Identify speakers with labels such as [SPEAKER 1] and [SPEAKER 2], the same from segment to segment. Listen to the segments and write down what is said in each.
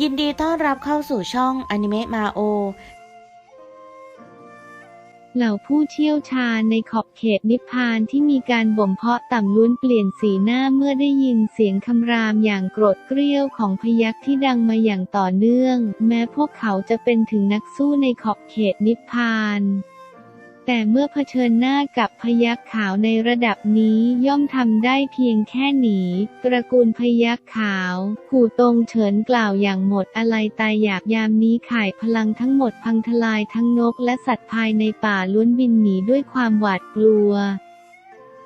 [SPEAKER 1] ยินดีต้อนรับเข้าสู่ช่องอนิเมะมาโอ
[SPEAKER 2] เหล่าผู้เชี่ยวชาญในขอบเขตนิพพานที่มีการบ่มเพาะต่ำล้วนเปลี่ยนสีหน้าเมื่อได้ยินเสียงคำรามอย่างโกรธเกรี้ยวของพยักที่ดังมาอย่างต่อเนื่อง แม้พวกเขาจะเป็นถึงนักสู้ในขอบเขตนิพพาน แต่เมื่อเผชิญหน้ากับพยักขาวในระดับนี้ย่อมทำได้เพียงแค่หนี ตระกูลพยักขาวกู่ตรงเฉินกล่าวอย่างหมดอะไรตายอยากยามนี้ข่ายพลังทั้งหมดพังทลายทั้งนกและสัตว์ภายในป่าล้วนบินหนีด้วยความหวาดกลัว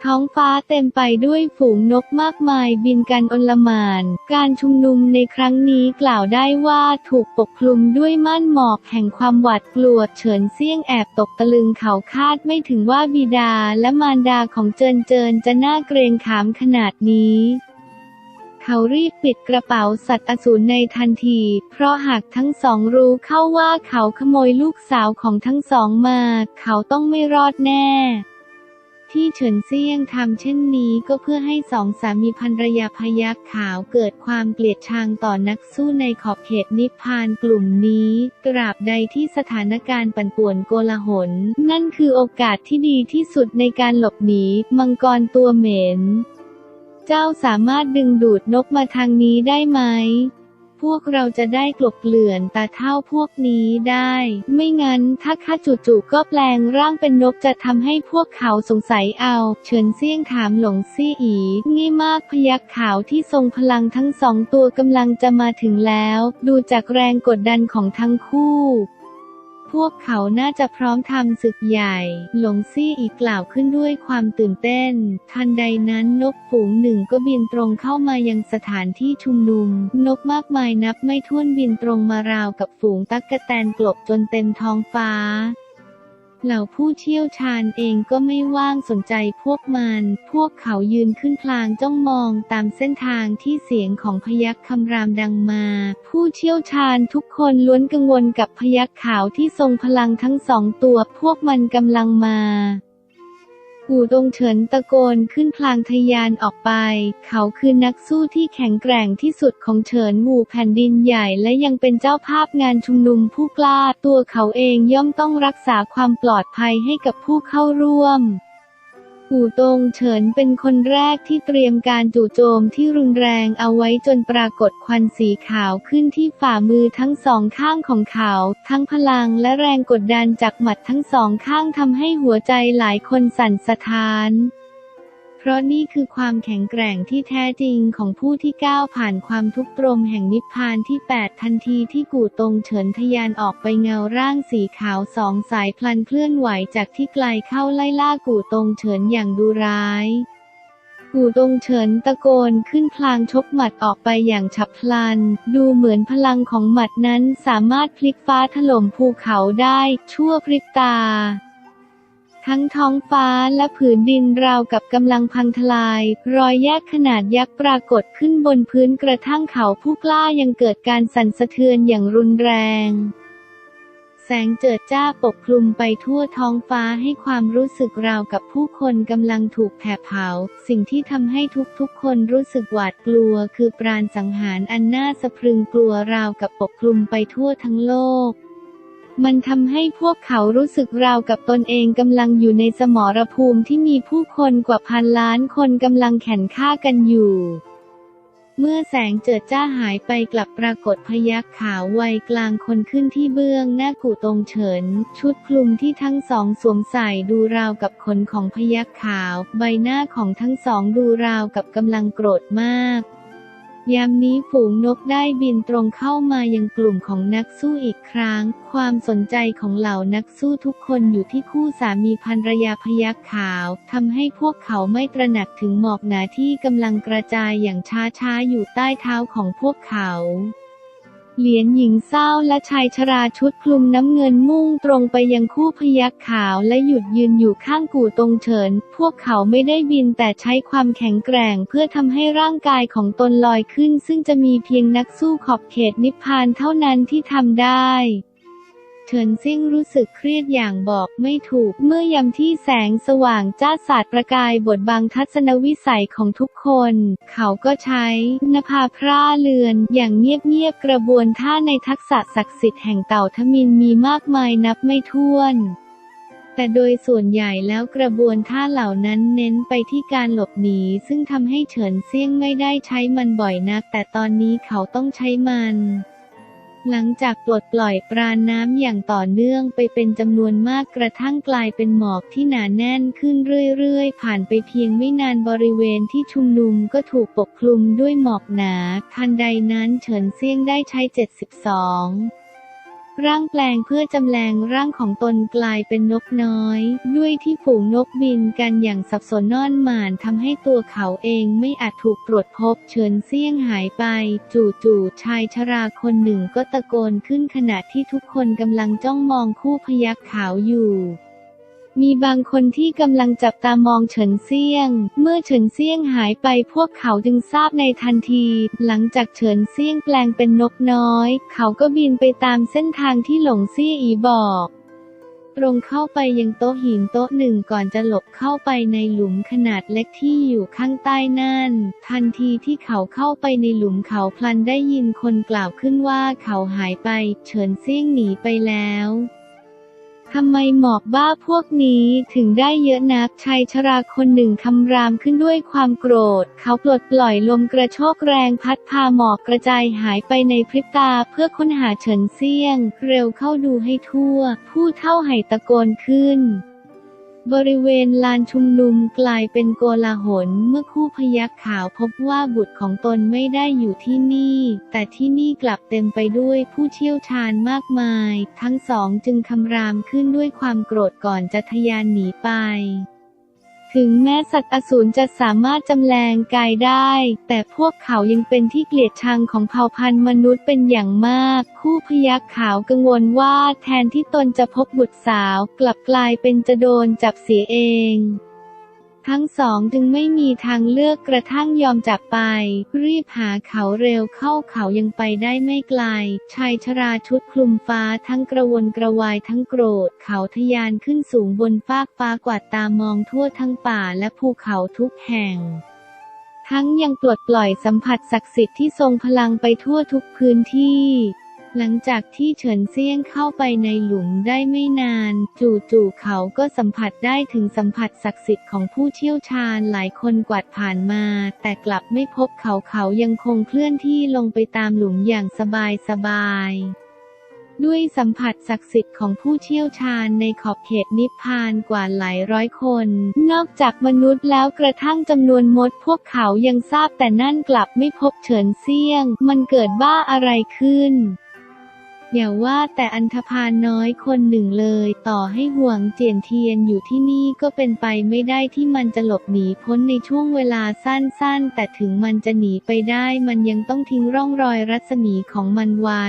[SPEAKER 2] ท้องฟ้าเต็มไปด้วยฝูงนกมากมายบินกันอนลหมาน การชุมนุมในครั้งนี้กล่าวได้ว่าถูกปกคลุมด้วยม่านหมอกแห่งความหวาดกลัวเฉินเซี่ยงแอบตกตะลึงเขาคาดไม่ถึงว่าบิดาและมารดาของเจินเจินจะน่าเกรงขามขนาดนี้เขารีบปิดกระเป๋าสัตว์อสูรในทันที เพราะหากทั้งสองรู้เข้าว่าเขาขโมยลูกสาวของทั้งสองมา เขาต้องไม่รอดแน่ ที่เฉินเซี่ยงทำเช่นนี้ก็เพื่อให้สองสามีภรรยาพยักขาวเกิดความเกลียดชังต่อนักสู้ในขอบเขตนิพพานกลุ่มนี้ ตราบใดที่สถานการณ์ปั่นป่วนโกลาหล นั่นคือโอกาสที่ดีที่สุดในการหลบหนีมังกรตัวเหม็น เจ้าสามารถดึงดูดนกมาทางนี้ได้ไหม พวกเราจะได้กลบเกลื่อนตาเท่าพวกนี้ได้ ไม่งั้นถ้าข้าจู่ๆก็แปลงร่างเป็นนกจะทำให้พวกเขาสงสัยเอา เฉินเซี่ยงถามหลงซี่อีงี่มากพยักขาวที่ทรงพลังทั้งสองตัวกำลังจะมาถึงแล้ว ดูจากแรงกดดันของทั้งคู่ พวกเขาน่าจะพร้อมทำศึกใหญ่ หลงซี่อีกกล่าวขึ้นด้วยความตื่นเต้น ทันใดนั้นนกฝูงหนึ่งก็บินตรงเข้ามายังสถานที่ชุมนุม นกมากมายนับไม่ถ้วนบินตรงมาราวกับฝูงตั๊กกะแตนกลบจนเต็มท้องฟ้า เหล่าผู้เชี่ยวชาญเองก็ไม่ว่างสนใจพวกมัน พวกเขายืนขึ้นพลางจ้องมองตามเส้นทางที่เสียงของพยักคำรามดังมา ผู้เชี่ยวชาญทุกคนล้วนกังวลกับพยักขาวที่ทรงพลังทั้งสองตัว พวกมันกำลังมา หูดงเฉินตะโกนขึ้นพลางทะยานออกไป เขาคือนักสู้ที่แข็งแกร่งที่สุดของเฉินหมู่แผ่นดินใหญ่และยังเป็นเจ้าภาพงานชุมนุมผู้กล้า ตัวเขาเองย่อมต้องรักษาความปลอดภัยให้กับผู้เข้าร่วม ปู่ตงเฉินเป็นคนแรกที่เตรียมการจู่โจมที่รุนแรงเอาไว้จนปรากฏควันสีขาวขึ้นที่ฝ่ามือทั้งสองข้างของเขา ทั้งพลังและแรงกดดันจากหมัดทั้งสองข้างทำให้หัวใจหลายคนสั่นสะท้าน เพราะนี่คือความแข็งแกร่งที่แท้จริงของผู้ที่ก้าวผ่านความทุกข์ตรมแห่งนิพพานที่ 8 ทันทีที่กู่ตงเฉินทะยานออกไปเงาร่างสีขาวสองสายพลันเคลื่อนไหวจากที่ไกลเข้าไล่ล่ากู่ตงเฉินอย่างดูร้ายกู่ตงเฉินตะโกนขึ้นพลางชกหมัดออกไปอย่างฉับพลัน ดูเหมือนพลังของหมัดนั้นสามารถพลิกฟ้าถล่มภูเขาได้ชั่วพริบตา ทั้งท้องฟ้าและผืนดินราวกับกำลังพังทลาย รอยแยกขนาดยักษ์ปรากฏขึ้นบนพื้นกระทั่งเขาผู้กล้ายังเกิดการสั่นสะเทือนอย่างรุนแรง แสงเจิดจ้าปกคลุมไปทั่วท้องฟ้าให้ความรู้สึกราวกับผู้คนกำลังถูกแผดเผา สิ่งที่ทำให้ทุกๆคนรู้สึกหวาดกลัว คือปราณสังหารอันน่าสะพรึงกลัวราวกับปกคลุมไปทั่วทั้งโลก มันทำให้พวกเขารู้สึกราวกับตนเองกำลังอยู่ในสมรภูมิที่มีผู้คนกว่าพันล้านคนกำลังแข่งฆ่ากันอยู่ เมื่อแสงเจิดจ้าหายไปกลับปรากฏพยักขาววัยกลางคนขึ้นที่เบื้องหน้ากู่ตรงเฉิน ชุดคลุมที่ทั้งสองสวมใส่ดูราวกับขนของพยักขาว ใบหน้าของทั้งสองดูราวกับกำลังโกรธมาก ยามนี้ฝูงนกได้บินตรงเข้ามายังกลุ่มของนักสู้อีกครั้ง ความสนใจของเหล่านักสู้ทุกคนอยู่ที่คู่สามีภรรยาพยักขาวทำให้พวกเขาไม่ตระหนักถึงหมอกหนาที่กำลังกระจายอย่างช้าๆอยู่ใต้เท้าของพวกเขา เหรียญหญิงเศร้าและชายชราชุดคลุมน้ำเงินมุ่งตรงไปยังคู่พยักขาวและหยุดยืนอยู่ข้างกู่ตรงเฉิน พวกเขาไม่ได้บินแต่ใช้ความแข็งแกร่งเพื่อทำให้ร่างกายของตนลอยขึ้น ซึ่งจะมีเพียงนักสู้ขอบเขตนิพพานเท่านั้นที่ทำได้ เฉินซิ่งรู้สึกเครียดอย่างบอกไม่ถูก เมื่อยามที่แสงสว่างจ้าสาดประกายบทบังทัศนวิสัยของทุกคน เขาก็ใช้นภาพร่าเรือน อย่างเงียบๆกระบวนท่าในทักษะศักดิ์สิทธิ์แห่งเต่าทมินมีมากมายนับไม่ถ้วนแต่โดยส่วนใหญ่แล้วกระบวนท่าเหล่านั้นเน้นไปที่การหลบหนี ซึ่งทำให้เฉินเซี่ยงไม่ได้ใช้มันบ่อยนัก แต่ตอนนี้เขาต้องใช้มัน หลังจากปลดปล่อยปราณน้ำอย่างต่อเนื่องไปเป็นจำนวนมากกระทั่งกลายเป็นหมอกที่หนาแน่นขึ้นเรื่อยๆ ผ่านไปเพียงไม่นานบริเวณที่ชุมนุมก็ถูกปกคลุมด้วยหมอกหนา ทันใดนั้นเฉินเซียงได้ใช้ 72 ร่างแปลงเพื่อจำแรงร่างของตนกลายเป็นนกน้อย ด้วยที่ฝูงนกบินกันอย่างสับสนนอนหมานทำให้ตัวเขาเองไม่อาจถูกตรวจพบเฉินเซี่ยงหายไป จู่ๆชายชราคนหนึ่งก็ตะโกนขึ้นขณะที่ทุกคนกำลังจ้องมองคู่พยักขาวอยู่ มีบางคนที่กำลังจับตามองเฉินเซี่ยง เมื่อเฉินเซี่ยงหายไปพวกเขาจึงทราบในทันที หลังจากเฉินเซี่ยงแปลงเป็นนกน้อย เขาก็บินไปตามเส้นทางที่หลงเซี่ยอีบอกตรงเข้าไปยังโต๊ะหินโต๊ะหนึ่งก่อนจะหลบเข้าไปในหลุมขนาดเล็กที่อยู่ข้างใต้นั่น ทันทีที่เขาเข้าไปในหลุมเขาพลันได้ยินคนกล่าวขึ้นว่าเขาหายไป เฉินเซี่ยงหนีไปแล้ว ทำไมหมอกบ้าพวกนี้ถึงได้เยอะนักชายชราคนหนึ่งคำรามขึ้นด้วยความโกรธ เขาปลดปล่อยลมกระโชกแรงพัดพาหมอกกระจายหายไปในพริบตาเพื่อค้นหาเฉินเซียง เร็วเข้าดูให้ทั่ว ผู้เท่าไห่ตะโกนขึ้น บริเวณลานชุมนุมกลายเป็นโกลาหลเมื่อคู่พยักขาวพบว่าบุตรของตนไม่ได้อยู่ที่นี่ แต่ที่นี่กลับเต็มไปด้วยผู้เชี่ยวชาญมากมาย ทั้งสองจึงคำรามขึ้นด้วยความโกรธก่อนจะทะยานหนีไป ถึงแม้สัตว์อสูรจะสามารถจำแรงกายได้ แต่พวกเขายังเป็นที่เกลียดชังของเผ่าพันธุ์มนุษย์เป็นอย่างมาก คู่พยักขาวกังวลว่าแทนที่ตนจะพบบุตรสาว กลับกลายเป็นจะโดนจับเสียเอง ทั้งสองจึงไม่มีทางเลือกกระทั่งยอมจากไป รีบหาเขาเร็วเข้าเขายังไปได้ไม่ไกล ชายชราชุดคลุมฟ้าทั้งกระวนกระวายทั้งโกรธ เขาทะยานขึ้นสูงบนฟากฟ้ากวาดตามองทั่วทั้งป่าและภูเขาทุกแห่งทั้งยังปลดปล่อยสัมผัสศักดิ์สิทธิ์ที่ทรงพลังไปทั่วทุกพื้นที่ หลังจากที่เฉินเซียงเข้าไปในหลุมได้ไม่นาน จู่ๆเขาก็สัมผัสได้ถึงสัมผัสศักดิ์สิทธิ์ของผู้เชี่ยวชาญหลายคนกวาดผ่านมา แต่กลับไม่พบเขาเขายังคงเคลื่อนที่ลงไปตามหลุมอย่างสบายๆด้วยสัมผัสศักดิ์สิทธิ์ของผู้เชี่ยวชาญในขอบเขตนิพพานกว่าหลายร้อยคน นอกจากมนุษย์แล้วกระทั่งจำนวนมดพวกเขายังทราบแต่นั่นกลับไม่พบเฉินเซี่ยง มันเกิดบ้าอะไรขึ้น อย่าว่าแต่อันธพาลน้อยคนหนึ่งเลย ต่อให้ห่วงเจียนเทียนอยู่ที่นี่ก็เป็นไปไม่ได้ที่มันจะหลบหนีพ้นในช่วงเวลาสั้นๆ แต่ถึงมันจะหนีไปได้มันยังต้องทิ้งร่องรอยรัศมีของมันไว้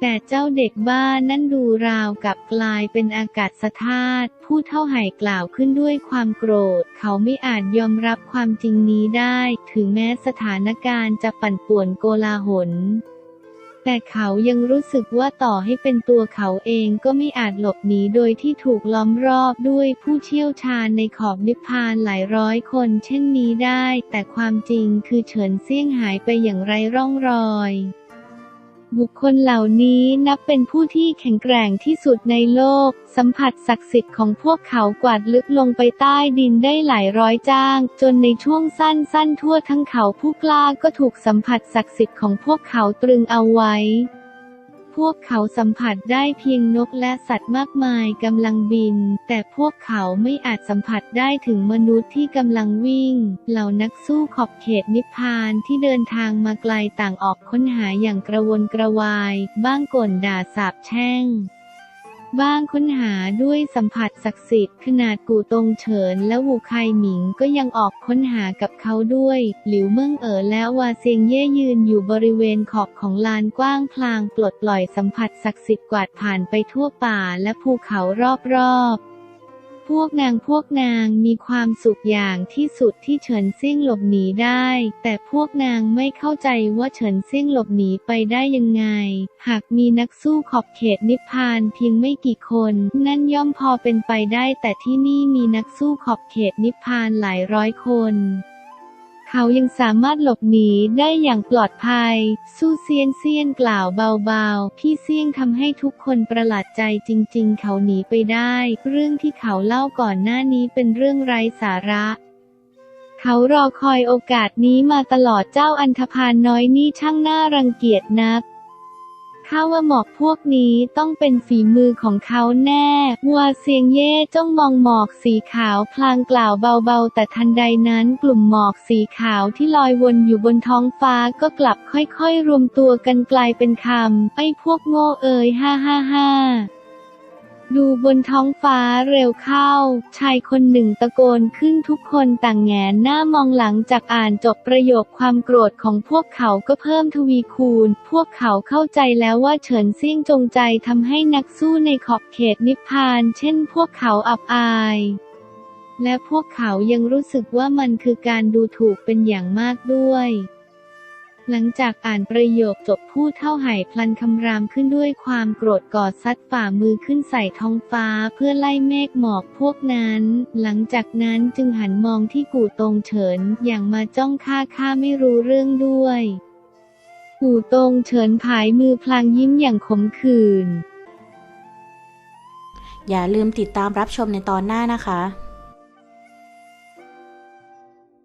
[SPEAKER 2] แต่เจ้าเด็กบ้านนั่นดูราวกับกลายเป็นอากาศสธาตุผู้เท่าไห่กล่าวขึ้นด้วยความโกรธ เขาไม่อาจยอมรับความจริงนี้ได้ ถึงแม้สถานการณ์จะปั่นป่วนโกลาหล แต่เขายังรู้สึกว่าต่อให้เป็นตัวเขาเองก็ไม่อาจหลบหนีโดยที่ถูกล้อมรอบด้วยผู้เชี่ยวชาญในขอบนิพพานหลายร้อยคนเช่นนี้ได้ แต่ความจริงคือเฉินเซี่ยงหายไปอย่างไรร่องรอย บุคคลเหล่านี้นับเป็นผู้ที่แข็งแกร่งที่สุดในโลก สัมผัสศักดิ์สิทธิ์ของพวกเขากวาดลึกลงไปใต้ดินได้หลายร้อยจ้าง จนในช่วงสั้นๆ ทั่วทั้งเขาผู้กล้าก็ถูกสัมผัสศักดิ์สิทธิ์ของพวกเขาตรึงเอาไว้ พวกเขาสัมผัสได้เพียงนกและสัตว์มากมายกำลังบิน แต่พวกเขาไม่อาจสัมผัสได้ถึงมนุษย์ที่กำลังวิ่ง เหล่านักสู้ขอบเขตนิพพานที่เดินทางมาไกลต่างออกค้นหาอย่างกระวนกระวาย บ้างก่นด่าสาบแช่ง บ้างค้นหาด้วยสัมผัสศักดิ์สิทธิ์ขนาดกูตงเฉินและวูไคหมิงก็ยังออกค้นหากับเขาด้วย หลิวเมิ่งเอ๋อและวาเซียงเย่ยืนอยู่บริเวณขอบของลานกว้างพลางปลดปล่อยสัมผัสศักดิ์สิทธิ์กวาดผ่านไปทั่วป่าและภูเขารอบๆ พวกนางพวกนางมีความสุขอย่างที่สุดที่เฉินซิ่งหลบหนีได้ แต่พวกนางไม่เข้าใจว่าเฉินซิ่งหลบหนีไปได้ยังไง หากมีนักสู้ขอบเขตนิพพานเพียงไม่กี่คน นั่นย่อมพอเป็นไปได้ แต่ที่นี่มีนักสู้ขอบเขตนิพพานหลายร้อยคน เขายังสามารถหลบหนีได้อย่างปลอดภัย สู้เซียนเซียนกล่าวเบาๆ พี่เซียงทำให้ทุกคนประหลาดใจจริง ๆ เขาหนีไปได้ เรื่องที่เขาเล่าก่อนหน้านี้เป็นเรื่องไร้สาระเขารอคอยโอกาสนี้มาตลอดเจ้าอันธพาลน้อยนี่ช่างน่ารังเกียจนัก ข้าว่าหมอกพวกนี้ต้องเป็นฝีมือของเขาแน่ วัวเซียงเย่จ้องมองหมอกสีขาวพลางกล่าวเบาๆ แต่ทันใดนั้นกลุ่มหมอกสีขาวที่ลอยวนอยู่บนท้องฟ้าก็กลับค่อยๆ รวมตัวกันกลายเป็นคำไอ้พวกโง่เอ๋ยฮ่าฮ่าฮ่า ดูบนท้องฟ้าเร็วเข้า ชายคนหนึ่งตะโกนขึ้นทุกคนต่างแงนหน้ามองหลังจากอ่านจบประโยคความโกรธของพวกเขาก็เพิ่มทวีคูณ พวกเขาเข้าใจแล้วว่าเฉินเซี่ยงจงใจทำให้นักสู้ในขอบเขตนิพพาน เช่นพวกเขาอับอาย และพวกเขายังรู้สึกว่ามันคือการดูถูกเป็นอย่างมากด้วย หลังจากอ่านประโยคจบผู้เท่าไห่พลันคำรามขึ้นด้วยความโกรธกอดซัดฝ่ามือขึ้นใส่ท้องฟ้าเพื่อไล่เมฆหมอกพวกนั้น หลังจากนั้นจึงหันมองที่กู่ตงเฉินอย่างมาจ้องข้าข้าไม่รู้เรื่องด้วย กู่ตงเฉินผายมือพลางยิ้มอย่างขมขื่น
[SPEAKER 1] อย่าลืมติดตามรับชมในตอนหน้านะคะ